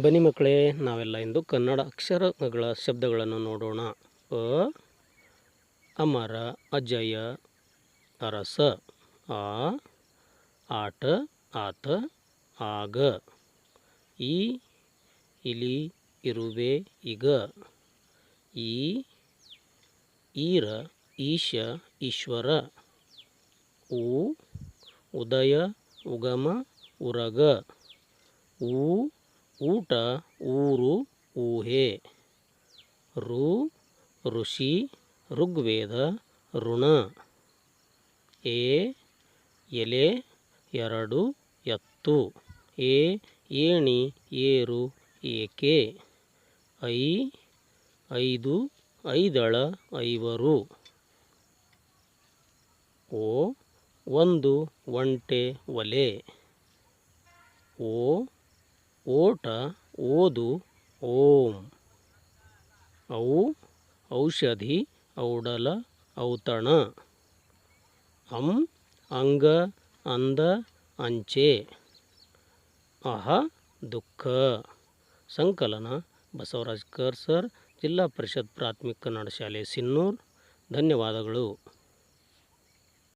ಬನ್ನಿ ಮಕ್ಕಳೇ, ನಾವೆಲ್ಲ ಇಂದು ಕನ್ನಡ ಅಕ್ಷರಗಳ ಶಬ್ದಗಳನ್ನು ನೋಡೋಣ. ಅ, ಅಮರ, ಅಜಯ, ಅರಸ, ಆ, ಆಟ, ಆತ, ಆಗ, ಈ, ಇಲಿ, ಇರುವೆ ಈಗ ಈ, ಈರ ಈಶ ಈಶ್ವರ ಉ ಉದಯ, ಉಗಮ, ಉರಗ, ಊ ಊಟ ಊರು ಊಹೆ. ಋ, ಋಷಿ, ಋಗ್ವೇದ, ಋಣ. ಎ, ಎಲೆ, ಎರಡು, ಎತ್ತು. ಎ, ಏಣಿ, ಏರು, ಏಕೆ. ಐ, ಐದು, ಐದಳ, ಐವರು. ಓ, ಒಂದು, ಒಂಟೆ, ಒಲೆ. ಓ ಓಟ ಓದು ಓಂ. ಔ ಔಷಧಿ, ಔಡಲ, ಔತಣ. ಅಂ ಅಂಗ, ಅಂದ, ಅಂಚೆ. ಅಹ ದುಃಖ. ಸಂಕಲನ ಬಸವರಾಜ್ ಕರ್ ಸರ್ ಜಿಲ್ಲಾ ಪರಿಷತ್ ಪ್ರಾಥಮಿಕ ಕನ್ನಡ ಶಾಲೆ ಸಿನ್ನೂರ್. ಧನ್ಯವಾದಗಳು.